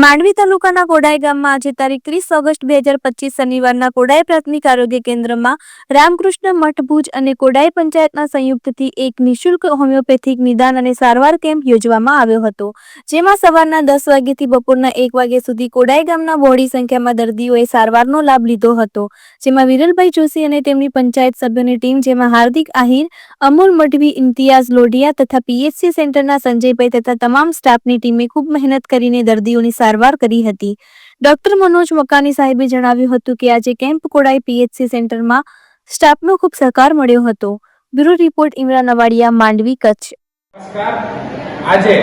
માંડવી તાલુકાના કોડાય ગામમાં આજે તારીખ ત્રીસ ઓગસ્ટ બે હજાર પચીસ શનિવારના કોડાય પ્રાથમિક આરોગ્ય કેન્દ્રમાં રામકૃષ્ણ મઠ ભુજ અને કોડાઈ પંચાયતના સંયુક્તથી એક નિઃશુલ્ક હોમિયોપેથિક નિદાન અને સારવાર કેમ્પ યોજવામાં આવ્યો હતો, જેમાં સવારના દસ વાગ્યાથી બપોરના એક વાગ્યા સુધી કોડાઈ ગામના બહોળી સંખ્યામાં દર્દીઓએ સારવારનો લાભ લીધો હતો, જેમાં વિરલભાઈ જોશી અને તેમની પંચાયત સભ્યોની ટીમ, જેમાં હાર્દિક આહિર, અમૂલ મઢવી, ઇમ્તિયાઝ લોઢિયા તથા પીએચસી સેન્ટરના સંજયભાઈ તથા તમામ સ્ટાફની ટીમે ખૂબ મહેનત કરીને દર્દીઓની સારવાર કરી હતી. ડોક્ટર મનોજ મકાની સાહેબે જણાવ્યું હતું કે આજે કેમ્પ કોડાઈ પીએચસી સેન્ટરમાં સ્ટાફનો ખૂબ સહકાર મળ્યો હતો. Bureau report Imran Awadiya Mandvi, Kutch. આજે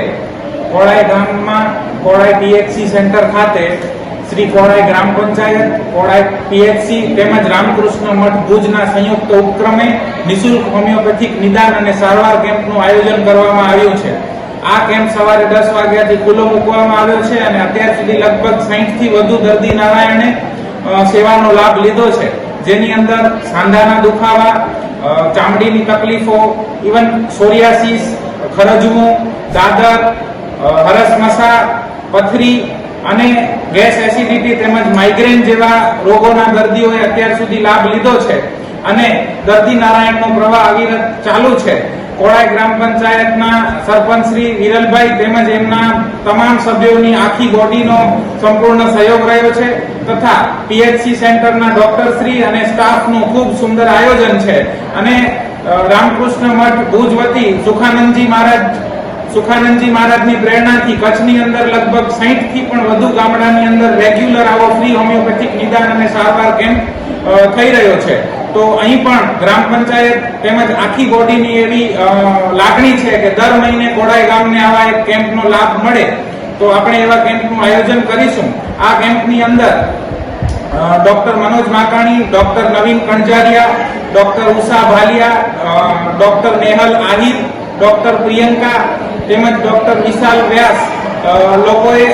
કોળાઈ ગામમાં કોળાઈ પીએચસી સેન્ટર ખાતે શ્રી કોળાઈ ગ્રામ પંચાયત કોળાઈ પીએચસી તેમજ રામકૃષ્ણ મઠ ભુજના સંયુક્ત ઉપક્રમે નિઃશુલ્ક હોમિયોપેથિક નિદાન અને સારવાર કેમ્પનું આયોજન કરવામાં આવ્યું છે. આ કેમ્પ સવારે દસ વાગ્યાથી ખુલ્લો મૂકવામાં આવ્યો છે અને અત્યાર સુધી લગભગ 60 થી વધુ દર્દી નારાયણે સેવાનો લાભ લીધો છે. જેની અંદર સાંધાના દુખાવા ચામડીની તકલીફો, ઇવન સોરિયાસિસ ખરજવું દાદર હરસ હરસમસા પથરી અને ગેસ એસિડિટી તેમજ માઇગ્રેન જેવા રોગોના દર્દીઓએ અત્યાર સુધી લાભ લીધો છે. અને દર્દી નારાયણનો પ્રવાહ અવિરત ચાલુ છે. કોળાઈ ગ્રામ પંચાયતના સરપંચ શ્રી વિરલભાઈ તેમજ એમના તમામ સભ્યોની આખી બોડીનો સંપૂર્ણ સહયોગ રહ્યો છે તથા પીએચસી સેન્ટરના ડોક્ટર શ્રી અને સ્ટાફનું ખૂબ સુંદર આયોજન છે. અને રામકૃષ્ણ મઠ ભુજ વતી સુખાનંદજી મહારાજ, સુખાનંદજી મહારાજની પ્રેરણાથી કચ્છની અંદર લગભગ 60 થી પણ વધુ ગામડાની અંદર રેગ્યુલર આવો ફ્રી હોમિયોપેથિક નિદાન અને સારવાર કેમ્પ થઈ રહ્યો છે. તો અહીં પણ ગ્રામ પંચાયત તેમજ આખી બોડીની એવી લાગણી છે કે દર મહિને કોડાઈ ગામને આવા એક કેમ્પનો લાભ મળે. તો આપણે એવા કેમ્પનું આયોજન કરીશું. આ કેમ્પની અંદર doctor Manoj Makani, doctor Navin Kanjariya, doctor Usha Bhaliya doctor Nehal Ahir, doctor Priyanka તેમજ ડોક્ટર વિશાલ વ્યાસ લોકોએ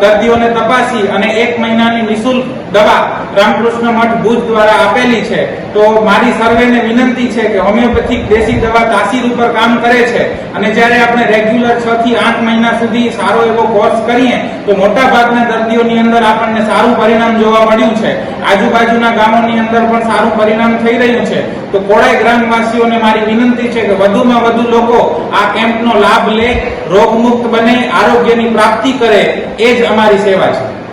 દર્દીઓને તપાસી અને એક મહિનાની નિઃશુલ્ક દવા રામકૃષ્ણ મઠ ભુજ દ્વારા આપેલી છે. તો મારી સર્વેને વિનંતી છે કે હોમિયોપેથિક દેશી દવા તાસીર ઉપર કામ કરે છે. અને જ્યારે આપણે રેગ્યુલર છ થી આઠ મહિના સુધી સારો એવો કોર્સ કરીએ, તો મોટા ભાગના દર્દીઓની અંદર આપણને સારું પરિણામ જોવા મળ્યું છે. આજુબાજુના ગામોની અંદર પણ સારું પરિણામ થઈ રહ્યું છે. તો કોળાઈ ગ્રામવાસીઓને મારી વિનંતી છે કે વધુમાં વધુ લોકો આ કેમ્પનો લાભ લે, રોગમુક્ત બને, આરોગ્યની પ્રાપ્તિ કરે, એ જ અમારી સેવા છે.